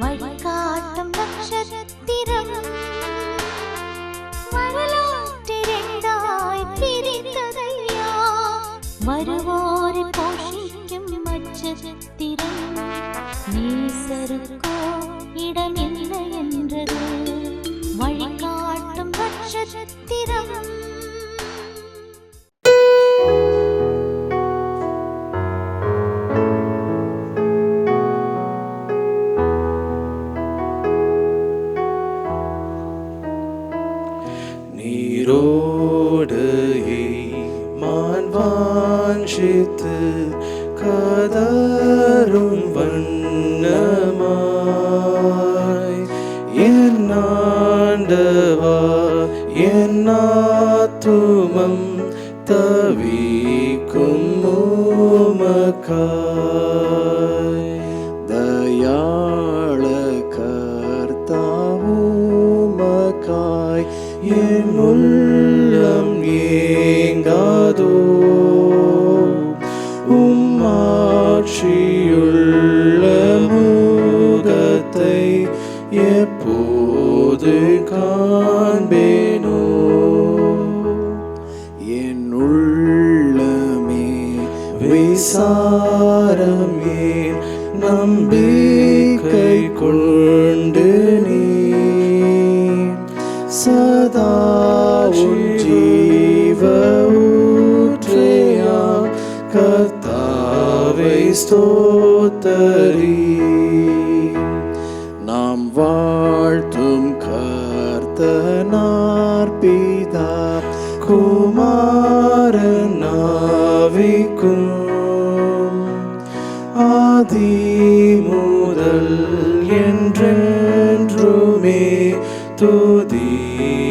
വഴികാട്ടും നക്ഷത്രം വരലാറ്റ് പോഷിക്കും നീ സരുക്കോ நீரோடு மான்வாஞ்சித்து கதரும் வண்ணமாய். என் ஆண்டவா என் ஆத்துமம் தவிக்கும் உமக்காய். என் உள்ளம் ஏங்காதோ உம்மாட்சியுள்ள முகத்தை எப்போது காண்பேனோ? என் உள்ளமே விசாரமே நம்பிக்கை கொள் சதா ஜீவ ஊற்றேயா கர்த்தாவை ஸ்தோத்தரி நாம் வாழ்த்தும் கர்த்தனார்பிதா குமாரனாவிக்கும் ஆதி முதல் என்றென்றுமே to thee.